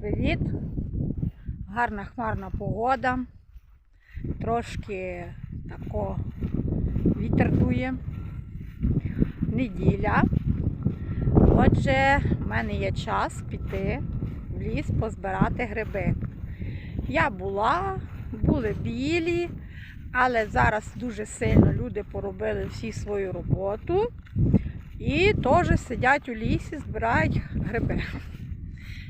Привіт! Гарна хмарна погода. Трошки тако вітер дує. Неділя. Отже, в мене є час піти в ліс позбирати гриби. Я була, були білі, але зараз дуже сильно люди поробили всі свою роботу і теж сидять у лісі, збирають гриби.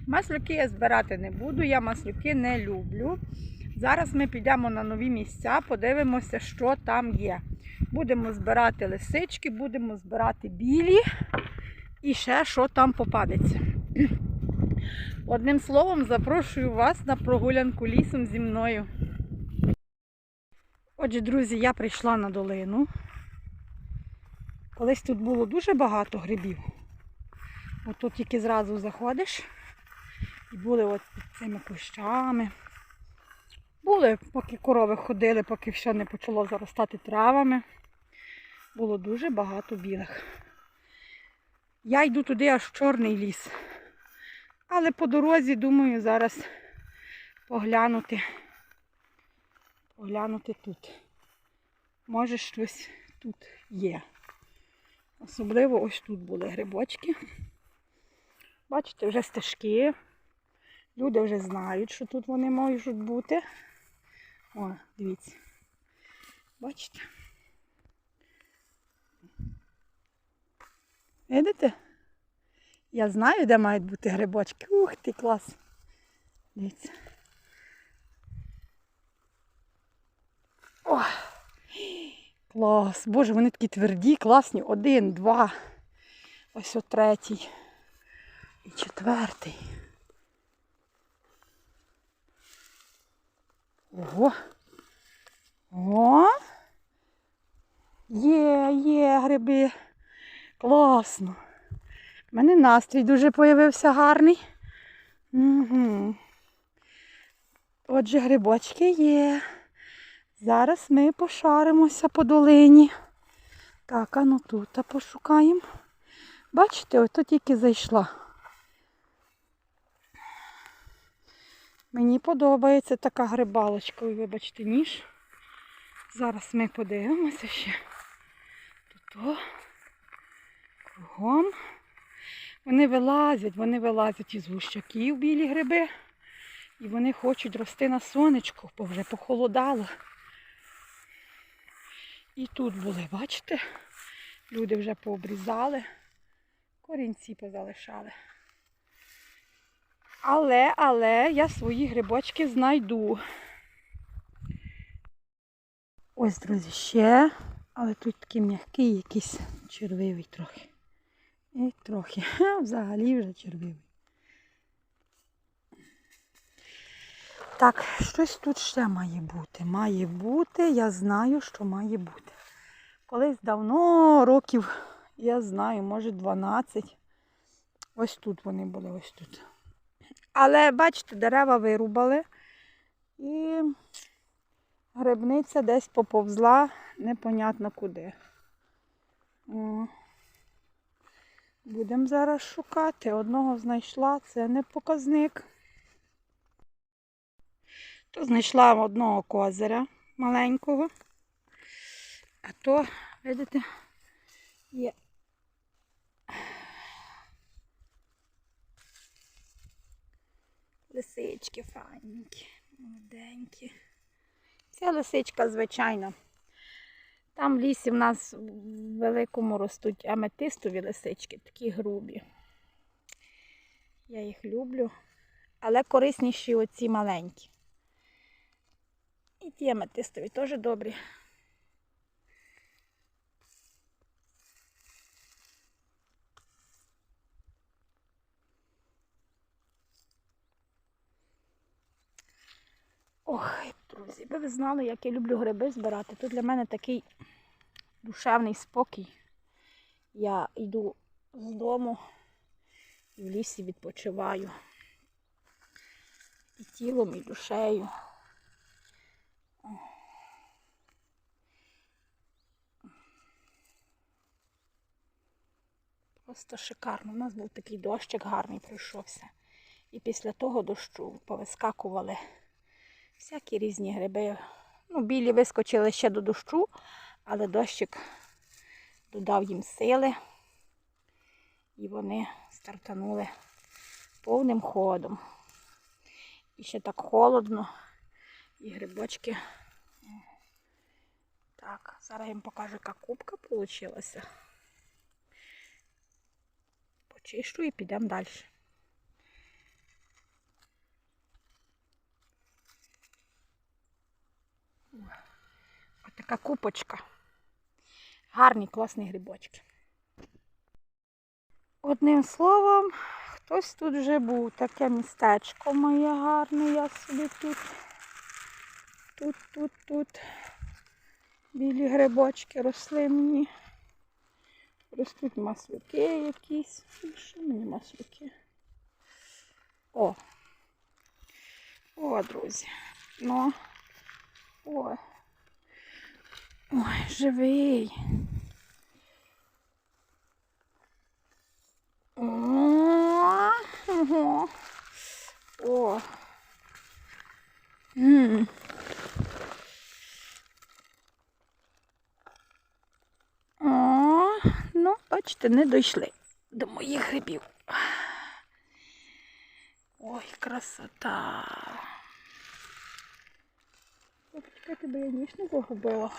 Маслюки я збирати не буду, я маслюки не люблю. Зараз ми підемо на нові місця, подивимося, що там є. Будемо збирати лисички, будемо збирати білі і ще що там попадеться. Одним словом, запрошую вас на прогулянку лісом зі мною. Отже, друзі, я прийшла на долину. Колись тут було дуже багато грибів. От тут тільки зразу заходиш. І були от під цими кущами. Були, поки корови ходили, поки все не почало заростати травами. Було дуже багато білих. Я йду туди аж в чорний ліс. Але по дорозі, думаю, зараз поглянути. Поглянути тут. Може щось тут є. Особливо ось тут були грибочки. Бачите, вже стежки. Люди вже знають, що тут вони можуть бути. О, дивіться. Бачите? Видите? Я знаю, де мають бути грибочки. Ух ти, клас. Дивіться. О, клас. Боже, вони такі тверді, класні. Один, два. Ось о третій. І четвертий. Ого. О. Є, є гриби. Класно. У мене настрій дуже появився гарний. Угу. Отже, грибочки є. Зараз ми пошаримося по долині. Так, а ну тут пошукаємо. Бачите, ото тільки зайшла. Мені подобається така грибалочка. Вибачте, ніж. Зараз ми подивимося ще. Тут кругом. Вони вилазять, вони вилазять із гущаків білі гриби. І вони хочуть рости на сонечку, бо вже похолодало. І тут були, бачите? Люди вже пообрізали, корінці позалишали. Але, але я свої грибочки знайду. Ось, друзі, ще. Але тут такий м'який якийсь червивий трохи. І трохи. Взагалі вже червивий. Так, щось тут ще має бути. Має бути, я знаю, що має бути. Колись давно, років, я знаю, може 12. Ось тут вони були, ось тут. Але, бачите, дерева вирубали і грибниця десь поповзла непонятно куди. О. Будемо зараз шукати. Одного знайшла, це не показник. То знайшла одного козиря маленького. А то, видите, є лисички файненькі, молоденькі. Це лисичка, звичайно. Там в лісі в нас в великому ростуть аметистові лисички, такі грубі. Я їх люблю, але корисніші оці маленькі. І ті аметистові теж добрі. Ох, друзі, би ви знали, як я люблю гриби збирати. Тут для мене такий душевний спокій. Я йду з дому і в лісі відпочиваю. І тілом, і душею. Просто шикарно. У нас був такий дощик гарний пройшовся. І після того дощу повискакували всякі різні гриби. Ну, білі вискочили ще до дощу, але дощик додав їм сили. І вони стартанули повним ходом. І ще так холодно. І грибочки. Так, зараз їм покажу, яка кубка вийшла. Почищу і підемо далі. Така купочка. Гарні, класні грибочки. Одним словом, хтось тут вже був. Таке містечко моє гарне, я собі тут. Тут, тут, тут. Білі грибочки росли мені. Ростуть маслюки якісь. Що мені маслюки? О. О, друзі. Ну. Ой. Ой, живий. О, ого. О. М. О, ну, бачите, не дійшли до моїх грибів. Ой, красота. Почекайте, бо я ніж не загубила.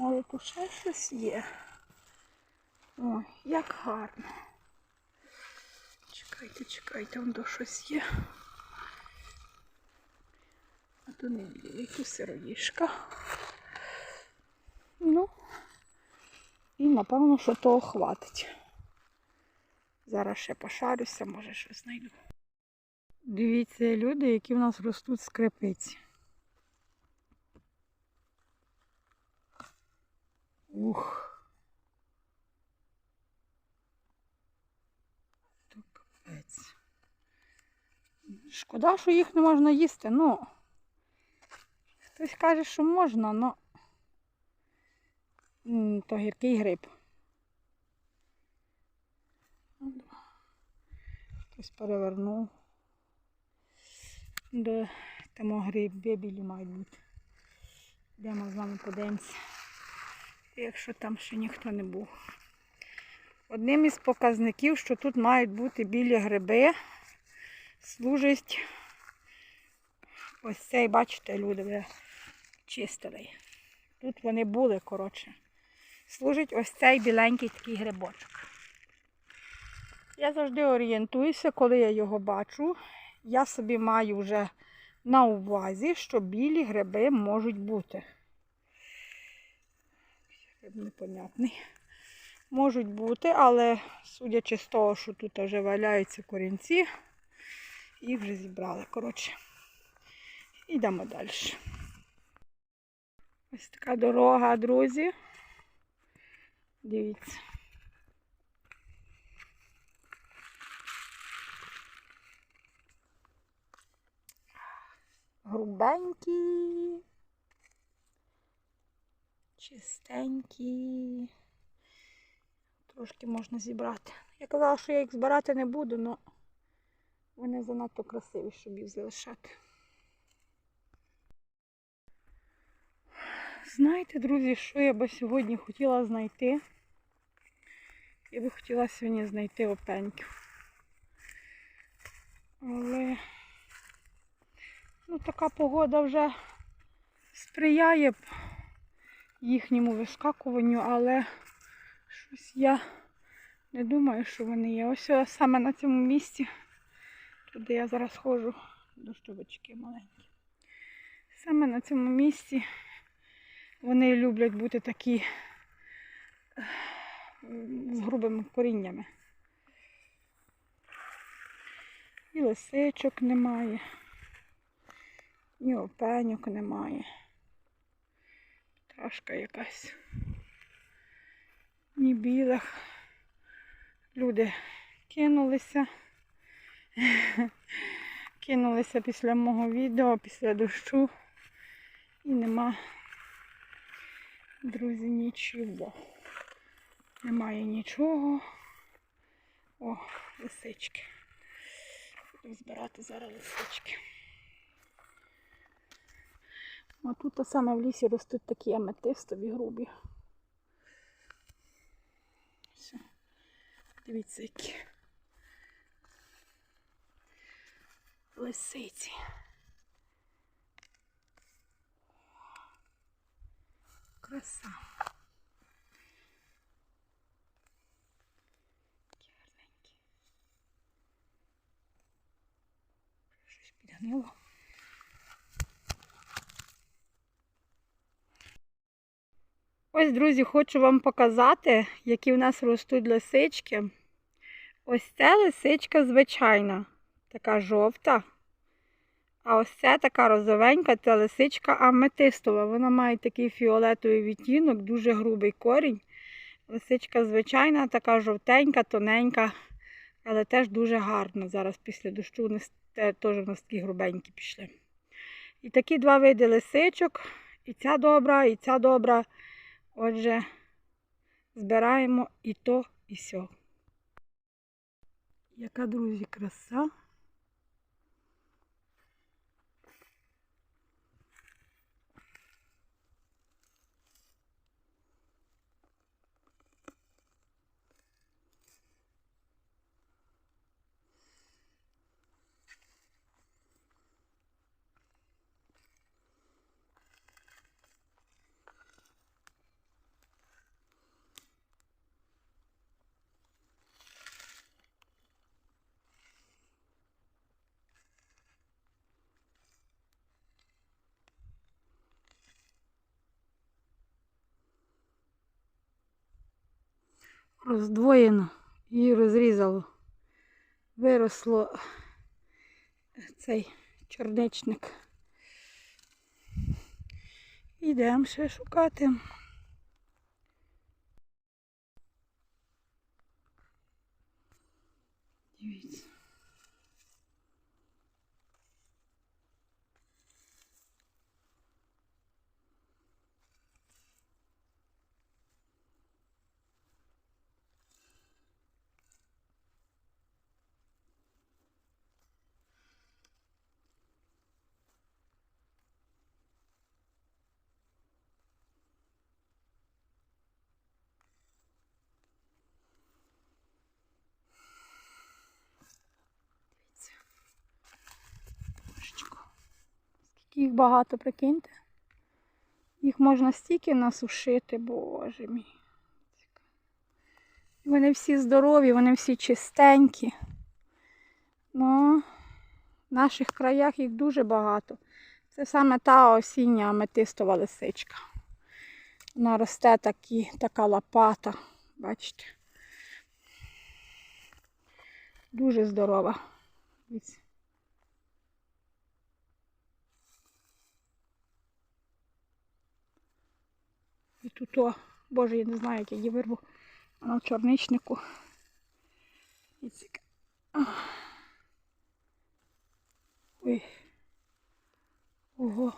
Може, тут ще щось є. Ой, як гарно. Чекайте, чекайте, вон до щось є. А то не білі, які сироїшка. Ну, і напевно, що того хватить. Зараз ще пошарюся, може щось знайду. Дивіться, люди, які в нас ростуть скрипиці. Ух. Шкода, що їх не можна їсти, ну. Хтось каже, що можна, но то гіркий гриб. Хтось перевернув. Де там гриби білі мають бути. Йдемо з вами подивимося якщо там ще ніхто не був. Одним із показників, що тут мають бути білі гриби, служить ось цей, бачите, люди вже чистили. Тут вони були, коротше. Служить ось цей біленький такий грибочок. Я завжди орієнтуюся, коли я його бачу. Я собі маю вже на увазі, що білі гриби можуть бути непонятний. Можуть бути, але судячи з того, що тут вже валяються корінці, їх вже зібрали. Коротше, йдемо далі. Ось така дорога, друзі. Дивіться. Грубенькі чистенькі. Трошки можна зібрати. Я казала, що я їх збирати не буду, але вони занадто красиві, щоб їх залишати. Знаєте, друзі, що я би сьогодні хотіла знайти? Я би хотіла сьогодні знайти опеньків. Але ну, така погода вже сприяє їхньому вискакуванню, але щось я не думаю, що вони є. Ось ось саме на цьому місці, туди я зараз ходжу, дощовички маленькі. Саме на цьому місці вони люблять бути такі з грубими коріннями. І лисичок немає, і опеньок немає пташка якась. Ні білих. Люди кинулися. Кинулися після мого відео, після дощу. І нема, друзі, нічого. Немає нічого. О, лисички. Будемо збирати зараз листочки. А тут саме в лісі ростуть такі аметистові грубі. Все. Дивіться, які лисиці. Краса. Такі гарненькі. Щось підгнило. Ось, друзі, хочу вам показати, які в нас ростуть лисички. Ось ця лисичка звичайна, така жовта. А ось ця така розовенька, це лисичка аметистова. Вона має такий фіолетовий відтінок, дуже грубий корінь. Лисичка звичайна, така жовтенька, тоненька, але теж дуже гарна. Зараз після дощу теж в нас такі грубенькі пішли. І такі два види лисичок. І ця добра, і ця добра. Отже, збираємо і то, і сьо. Яка, друзі, краса. Роздвоєно і розрізало. Виросло цей чорничник. Йдемо ще шукати. Дивіться. Їх багато, прикиньте. Їх можна стільки насушити, боже мій. Вони всі здорові, вони всі чистенькі. Ну, в наших краях їх дуже багато. Це саме та осіння аметистова лисичка. Вона росте такі, така лопата. Бачите? Дуже здорова. І тут, о, боже, я не знаю, як я її вирву. Вона в чорничнику. Дивіться, яка. Ой. Ого.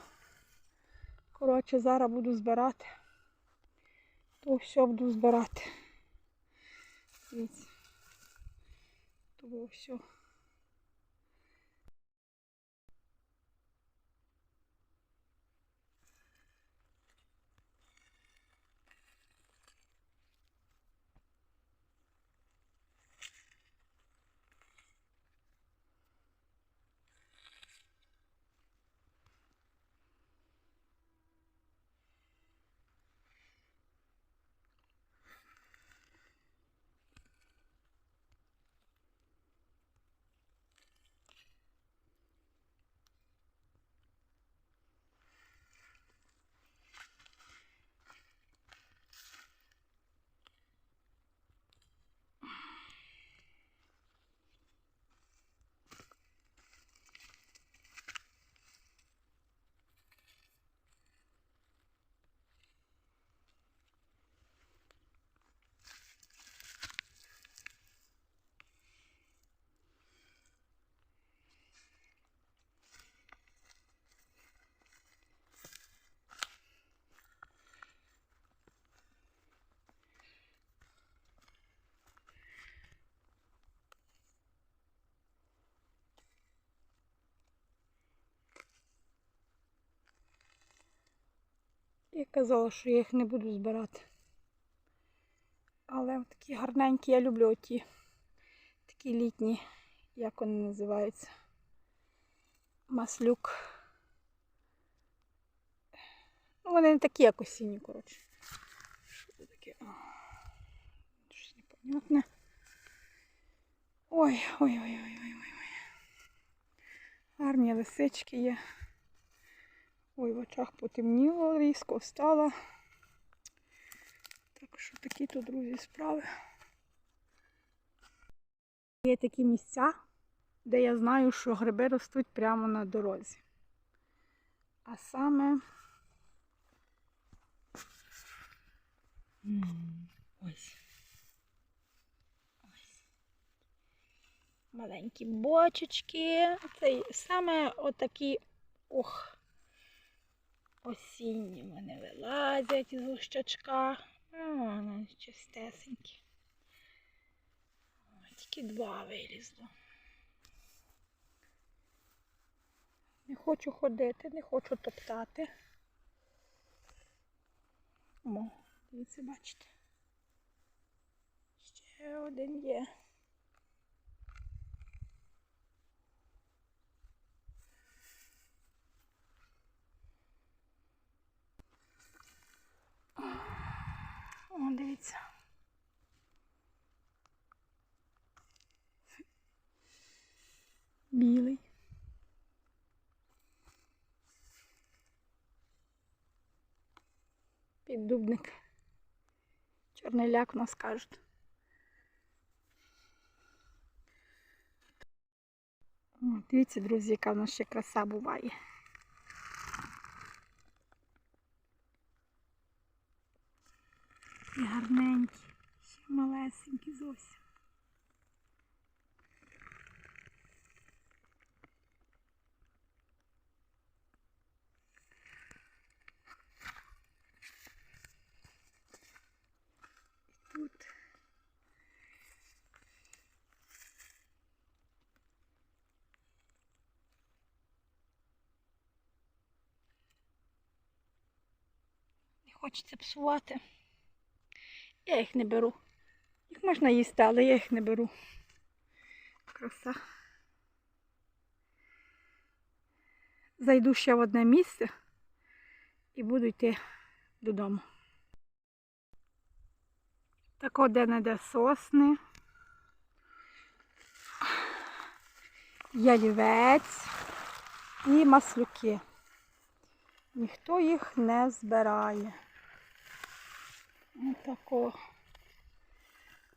Коротше, зараз буду збирати. То все буду збирати. Дивіться. То все. Я казала, що я їх не буду збирати. Але такі гарненькі, я люблю оті такі літні, як вони називаються. Маслюк. Ну, вони не такі, як осінні, коротше. Що це таке? Щось непонятне. Ой, ой, ой, ой, ой, ой, ой. Гарні лисички є. Ой, в очах потемніло, різко встала. Так що такі тут, друзі, справи. Є такі місця, де я знаю, що гриби ростуть прямо на дорозі. А саме. Ось. Ось. Маленькі бочечки. Це саме отакі. Ох. Осінні вони вилазять із ущачка. О, вони чистесенькі. Тільки два вилізло. Не хочу ходити, не хочу топтати. О, дивіться, бачите. Ще один є. О, дивіться. Білий. Піддубник. Чорний ляк у нас кажуть. Дивіться, друзі, яка в нас ще краса буває. І гарненькі, ще малесенькі зовсім. Хочеться псувати. Я їх не беру. Їх можна їсти, але я їх не беру. Краса. Зайду ще в одне місце і буду йти додому. Так де не де сосни. Ялівець і маслюки. Ніхто їх не збирає. Отако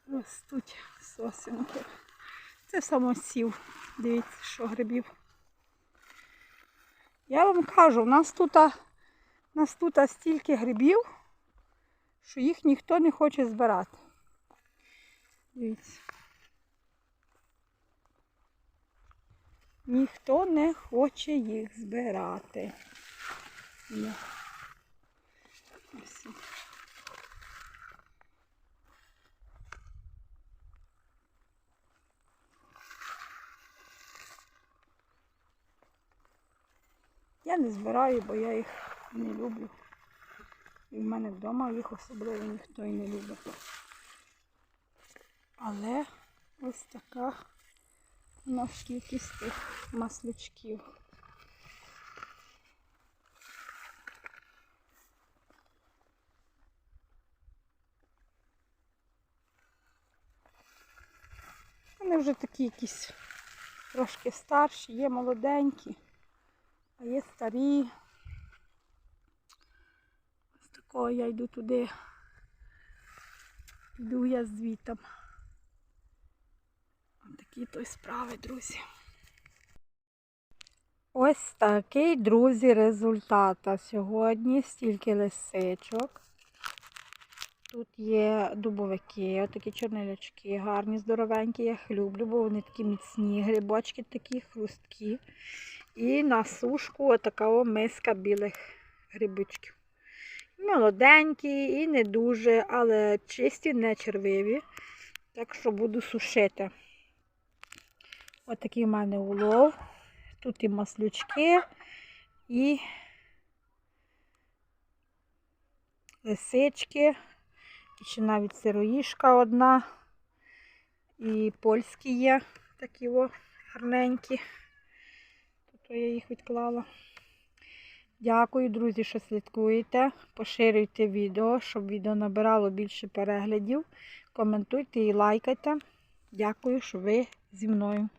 ростуть сосенки. Це самосів. Дивіться, що грибів. Я вам кажу, у нас тут, нас тут стільки грибів, що їх ніхто не хоче збирати. Дивіться. Ніхто не хоче їх збирати. Я не збираю, бо я їх не люблю. І в мене вдома їх особливо ніхто і не любить. Але ось така у нас кількість тих маслючків. Вони вже такі якісь трошки старші, є молоденькі, а є старі. Ось такого я йду туди. Йду я звітом. Ось такі то й справи, друзі. Ось такий, друзі, результат. Сьогодні стільки лисичок. Тут є дубовики, отакі чорнилячки, гарні, здоровенькі, я їх люблю, бо вони такі міцні, грибочки такі хрусткі. І на сушку отака миска білих грибочків. Молоденькі і не дуже, але чисті, не червиві. Так що буду сушити. Отакий в мене улов. Тут і маслючки, і лисички, і ще навіть сироїшка одна. І польські є такі о, гарненькі. Тут я їх відклала. Дякую, друзі, що слідкуєте. Поширюйте відео, щоб відео набирало більше переглядів. Коментуйте і лайкайте. Дякую, що ви зі мною.